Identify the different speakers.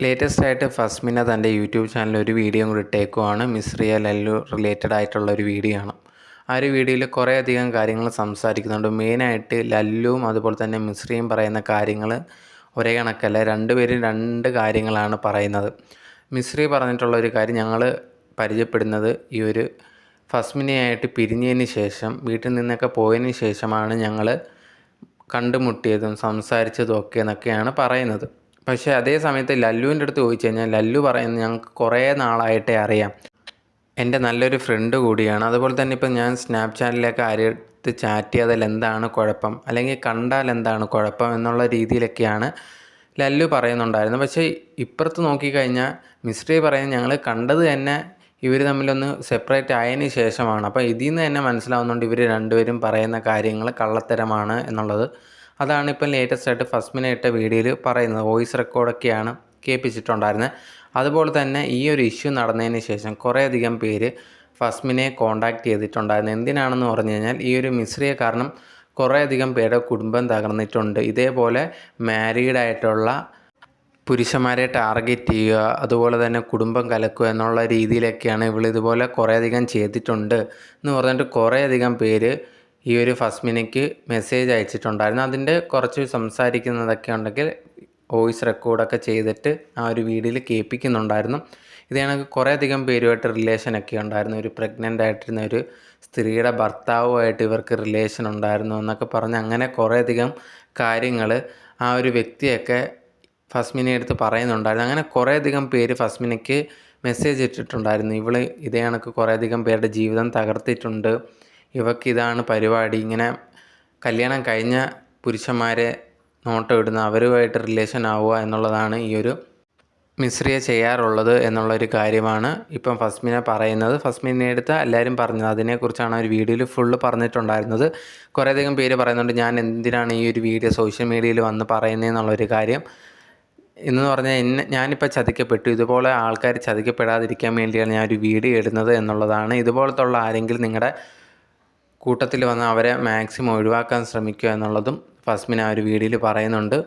Speaker 1: Latest ആയിട്ട് ഫസ്മിന തന്റെ YouTube ചാനലിൽ ഒരു വീഡിയോ കൂടി ഇട്ടേക്കുവാണ്. മിസ്രിയ ലല്ലു റിലേറ്റഡ് ആയിട്ടുള്ള ഒരു വീഡിയോ ആണ്. ആ ഒരു വീഡിയോയിൽ കുറേ അധികം കാര്യങ്ങൾ സംസാരിക്കുന്നുണ്ട്. മെയിനായിട്ട് ലല്ലുവും അതുപോലെ തന്നെ മിസ്രിയും പറയുന്ന കാര്യങ്ങൾ ഒരേ കണക്കല്ല രണ്ടുപേരും രണ്ട് കാര്യങ്ങളാണ് പറയുന്നത്. മിസ്രി പറഞ്ഞിട്ടുള്ള ഒരു കാര്യം ഞങ്ങൾ പരിചയപ്പെടുന്നത് ഈ ഒരു ഫസ്മിനയായിട്ട് പിരിഞ്ഞതിന് ശേഷം വീട്ടിൽ നിന്നൊക്കെ പോയതിന് ശേഷമാണ് ഞങ്ങൾ കണ്ടുമുട്ടിയതും സംസാരിച്ചതും ഒക്കെ എന്നൊക്കെയാണ് പറയുന്നത്. പക്ഷേ അതേ സമയത്ത് ലല്ലുവിന്റെ അടുത്ത് ചോദിച്ചു കഴിഞ്ഞാൽ ലല്ലു പറയുന്നത് ഞങ്ങൾക്ക് കുറേ നാളായിട്ടേ അറിയാം. എന്റെ നല്ലൊരു ഫ്രണ്ട് കൂടിയാണ്. അതുപോലെ തന്നെ ഇപ്പം ഞാൻ സ്നാപ്ചാറ്റിലേക്ക് ആരെടുത്ത് ചാറ്റ് ചെയ്താൽ എന്താണ് കുഴപ്പം? അല്ലെങ്കിൽ കണ്ടാൽ എന്താണ് കുഴപ്പം? എന്നുള്ള രീതിയിലൊക്കെയാണ് ലല്ലു പറയുന്നുണ്ടായിരുന്നു പക്ഷേ ഇപ്പുറത്ത് നോക്കിക്കഴിഞ്ഞാൽ മിസ്ട്രി പറയുന്നത് ഞങ്ങൾ കണ്ടത് തന്നെ ഇവർ തമ്മിലൊന്ന് സെപ്പറേറ്റ് ആയതിന് ശേഷമാണ്. അപ്പോൾ ഇതിൽ നിന്ന് തന്നെ മനസ്സിലാവുന്നുണ്ട് ഇവർ രണ്ടുപേരും പറയുന്ന കാര്യങ്ങൾ കള്ളത്തരമാണ് എന്നുള്ളത്. അതാണ് ഇപ്പം ലേറ്റസ്റ്റ് ആയിട്ട് ഫസ്മിനെ ഇട്ട വീഡിയോയിൽ പറയുന്നത്. വോയിസ് റെക്കോർഡൊക്കെയാണ് കേൾപ്പിച്ചിട്ടുണ്ടായിരുന്നത് അതുപോലെ തന്നെ ഈ ഒരു ഇഷ്യൂ നടന്നതിന് ശേഷം കുറേയധികം പേര് ഫസ്മിനെ കോണ്ടാക്ട് ചെയ്തിട്ടുണ്ടായിരുന്നു. എന്തിനാണെന്ന് പറഞ്ഞു കഴിഞ്ഞാൽ ഈ ഒരു മിശ്രിയെ കാരണം കുറേയധികം പേരുടെ കുടുംബം തകർന്നിട്ടുണ്ട്. ഇതേപോലെ മാരീഡായിട്ടുള്ള പുരുഷന്മാരെ ടാർഗറ്റ് ചെയ്യുക അതുപോലെ തന്നെ കുടുംബം കലക്കുക എന്നുള്ള രീതിയിലൊക്കെയാണ് ഇവൾ ഇതുപോലെ കുറേയധികം ചെയ്തിട്ടുണ്ട് എന്ന് പറഞ്ഞിട്ട് കുറേയധികം പേര് ഈ ഒരു ഫസ്മിനിക്ക് മെസ്സേജ് അയച്ചിട്ടുണ്ടായിരുന്നു. അതിന്റെ കുറച്ച് സംസാരിക്കുന്നതൊക്കെ ഉണ്ടെങ്കിൽ വോയിസ് റെക്കോർഡൊക്കെ ചെയ്തിട്ട് ആ ഒരു വീഡിയോയിൽ കേൾപ്പിക്കുന്നുണ്ടായിരുന്നു. ഇത് കണക്ക് കുറേയധികം പേരുമായിട്ട് റിലേഷനൊക്കെ ഉണ്ടായിരുന്നു. ഒരു പ്രഗ്നന്റ് ആയിട്ടിരുന്ന ഒരു സ്ത്രീയുടെ ഭർത്താവുമായിട്ട് ഇവർക്ക് റിലേഷൻ ഉണ്ടായിരുന്നു എന്നൊക്കെ പറഞ്ഞ് അങ്ങനെ കുറേയധികം കാര്യങ്ങൾ ആ ഒരു വ്യക്തിയൊക്കെ ഫസ്മിനെ എടുത്ത് പറയുന്നുണ്ടായിരുന്നു. അങ്ങനെ കുറേയധികം പേര് ഫസ്മിനയ്ക്ക് മെസ്സേജ് ഇട്ടിട്ടുണ്ടായിരുന്നു. ഇവൾ ഇതേ കണക്ക് കുറേയധികം പേരുടെ ജീവിതം തകർത്തിട്ടുണ്ട്. ഇവക്ക് ഇതാണ് പരിപാടി. ഇങ്ങനെ കല്യാണം കഴിഞ്ഞ പുരുഷന്മാരെ നോട്ടം ഇടുന്ന അവരുമായിട്ട് റിലേഷൻ ആവുക എന്നുള്ളതാണ് ഈ ഒരു മിശ്രിയെ ചെയ്യാറുള്ളത് എന്നുള്ളൊരു കാര്യമാണ് ഇപ്പം ഫസ്മിന പറയുന്നത്. ഫസ്മിനെ എടുത്ത് എല്ലാവരും പറഞ്ഞത് അതിനെക്കുറിച്ചാണ് ഒരു വീഡിയോയിൽ ഫുള്ള് പറഞ്ഞിട്ടുണ്ടായിരുന്നത്. കുറേയധികം പേര് പറയുന്നുണ്ട് ഞാൻ എന്തിനാണ് ഈ ഒരു വീഡിയോ സോഷ്യൽ മീഡിയയിൽ വന്ന് പറയുന്നതെന്നുള്ളൊരു കാര്യം. എന്ന് പറഞ്ഞാൽ എന്നെ ഞാനിപ്പോൾ ചതിക്കപ്പെട്ടു. ഇതുപോലെ ആൾക്കാർ ചതിക്കപ്പെടാതിരിക്കാൻ വേണ്ടിയാണ് ഞാൻ ഒരു വീഡിയോ ഇടുന്നത് എന്നുള്ളതാണ്. ഇതുപോലത്തുള്ള ആരെങ്കിലും നിങ്ങളുടെ കൂട്ടത്തിൽ വന്ന് അവരെ മാക്സിമം ഒഴിവാക്കാൻ ശ്രമിക്കുക എന്നുള്ളതും ഫസ്മിൻ ആ ഒരു വീഡിയോയിൽ പറയുന്നുണ്ട്.